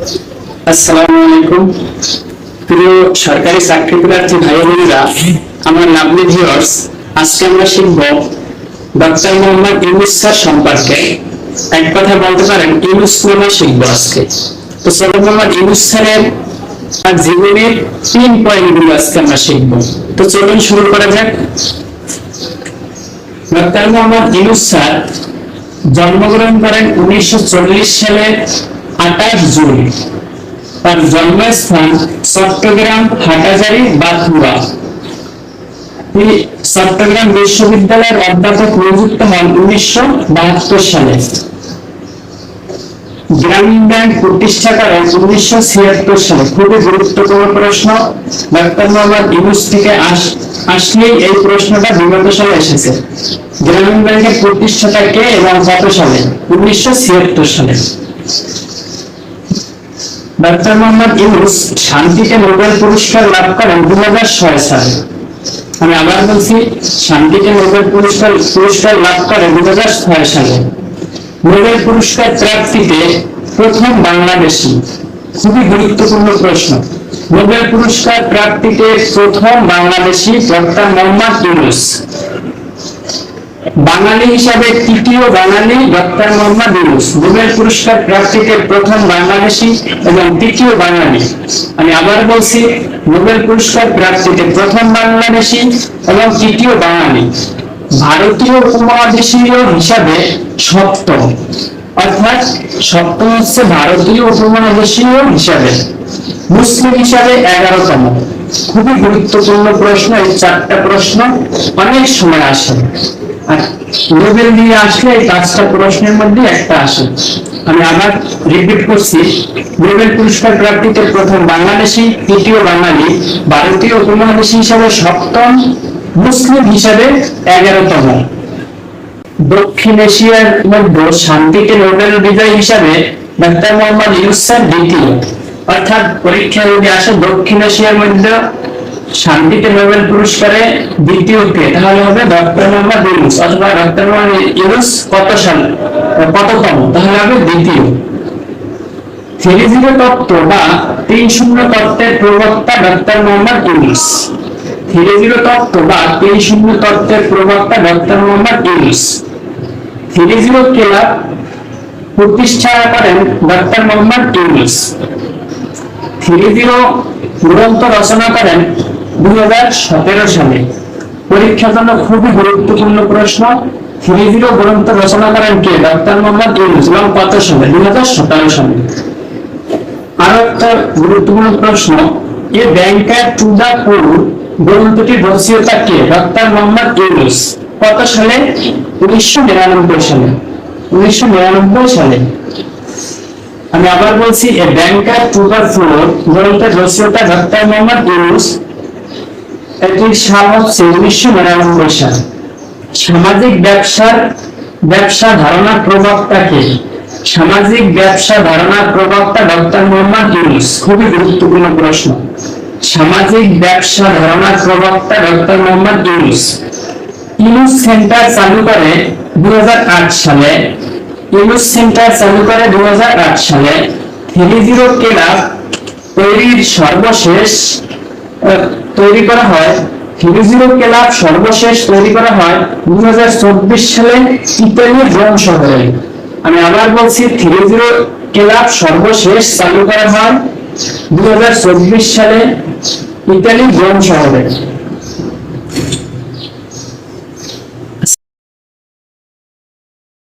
আসসালামু আলাইকুম। প্রিয় সরকারি চাকরি প্রার্থী ভাই বোনেরা আমার লাভলি আজকে আমরা শিখব ডক্টর মোহাম্মদ ইউনুস স্যার সম্পর্কে। এক কথা বলতে পারেন, ইউনুস আজকে? তো স্যার মোহাম্মদ ইউনুস স্যারের তার জীবনের তিন আজকে আমরা তো চলুন শুরু করা যাক। ডক্টর মোহাম্মদ ইউনুস স্যার জন্মগ্রহণ করেন উনিশশো সালের আঠাশ জুন তার জন্মস্থান চট্টগ্রাম, হাটাজারি বাথুয়া তিনি চট্টগ্রাম বিশ্ববিদ্যালয়ের অধ্যাপক নিযুক্ত হন উনিশশো বাহাত্তর সালে। গ্রামীণ ব্যাংক প্রতিষ্ঠা করেন উনিশশো ছিয়াত্তর সালে। খুবই গুরুত্বপূর্ণ প্রশ্ন। ডাক্তার মোহাম্মদ ইউনুস থেকে আস- আসলেই এই প্রশ্নটা বিগত সালে এসেছে। গ্রামীণ ব্যাংকের প্রতিষ্ঠাতা কে এবং কত সালে? উনিশশো ছিয়াত্তর সালে। ডক্টর মোহাম্মদ ইউনুস শান্তিতে নোবেল পুরস্কার লাভ করেন দু হাজার ছয় সালে। আমি আবার বলছি, শান্তিতে নোবেল পুরস্কার পুরস্কার লাভ করে দু সালে। নোবেল পুরস্কার প্রাপ্তিতে প্রথম বাংলাদেশি। খুবই গুরুত্বপূর্ণ প্রশ্ন। নোবেল পুরস্কার প্রাপ্তিতে প্রথম বাংলাদেশি ডক্টর মোহাম্মদ ইউনুস। বাঙালি হিসাবে তৃতীয় বাঙালি ডক্টর মোহাম্মদ ইউনুস, নোবেল পুরস্কার প্রাপ্তিতে প্রথম বাংলাদেশি এবং তৃতীয় বাঙালি। আমি আবার বলছি, নোবেল পুরস্কার প্রাপ্তিতে প্রথম বাংলাদেশি এবং তৃতীয় বাঙালি। ভারতীয় উপমহাদেশীয় হিসাবে সপ্তম। অর্থাৎ সপ্তম হচ্ছে ভারতীয় উপমহাদেশীয় হিসাবে। মুসলিম হিসাবে এগারোতম। খুবই গুরুত্বপূর্ণ প্রশ্ন, এই চারটা প্রশ্ন অনেক সময় আসে। নোবেল দিয়ে আসলে এই পাঁচটা প্রশ্নের মধ্যে একটা আসে। আমি আবার রিপিট করছি নোবেল পুরস্কার প্রাপ্তিতে প্রথম বাংলাদেশি তৃতীয় বাঙালি, ভারতীয় হিসাবে সপ্তম, মুসলিম হিসাবে এগারোতম। দক্ষিণ এশিয়ার মধ্যে শান্তিতে নোবেল বিজয়ী হিসাবে ডাক্তার মোহাম্মদ ইউনুস দ্বিতীয়। অর্থাৎ পরীক্ষা যদি আসে, দক্ষিণ এশিয়ার মধ্যে শান্তিতে নোবেল পুরস্কারে দ্বিতীয় কে? তাহলে হবে ডক্টর মোহাম্মদ ইউনুস অথবা ডক্টর মোহাম্মদ ইউনুস কত সাল কততম? তাহলে হবে দ্বিতীয়। থ্রি জিরো তত্ত্ব বা তিন শূন্য তত্ত্বের প্রবক্তা doctor Mohammad Yunus. Three zero তত্ত্ব বা তিন শূন্য তত্ত্বের প্রবক্তা doctor Mohammad Yunus. Three zero club প্রতিষ্ঠা করেন doctor Mohammad Yunus. Three zero গ্রন্থ রচনা করেন দুই সালে। পরীক্ষার জন্য খুবই গুরুত্বপূর্ণ প্রশ্ন। থ্রি জিরো গ্রন্থ রচনা করেন কে? ডক্টর মোহাম্মদ ইউনুস এবং কত সালে দুই সালে। আরও একটা গুরুত্বপূর্ণ প্রশ্ন, এ ব্যাংকার টু দা পুর গ্রন্থটি রচয়িতা কে? ডক্টর মোহাম্মদ ইউনুস। কত সালে? উনিশশো নিরানব্বই সালে। উনিশশো নিরানব্বই সালে। আমি আবার বলছি, a banker to the floor গ্রন্থের রচয়িতা ডক্টর মোহাম্মদ ইউনুস এটির সাল হচ্ছে উনিশশো নিরানব্বই সাল। সামাজিক ব্যবসার, ব্যবসা ধারণা প্রবক্তাকে সামাজিক ব্যবসা ধারণা প্রবক্তা ডক্টর মোহাম্মদ ইউনুস। খুবই গুরুত্বপূর্ণ প্রশ্ন। সামাজিক ব্যবসা ধারণা প্রবক্তা ডক্টর মোহাম্মদ ইউনুস। ইউনুস সেন্টার চালু করে দু হাজার আট সালে। ইউনুস সেন্টার চালু করে দু হাজার আট সালে। থ্রি জিরো ক্লাব তৈরির সর্বশেষ তৈরি করা হয়, হিরোজিরো ক্লাব সর্বশেষ তৈরি করা হয় দু হাজার চব্বিশ সালে ইতালির রোম শহরে। আমি আবার বলছি থ্রি জিরো ক্লাব সর্বশেষ চালু করা হয় দু হাজার চব্বিশ সালে ইতালির রোম শহরে।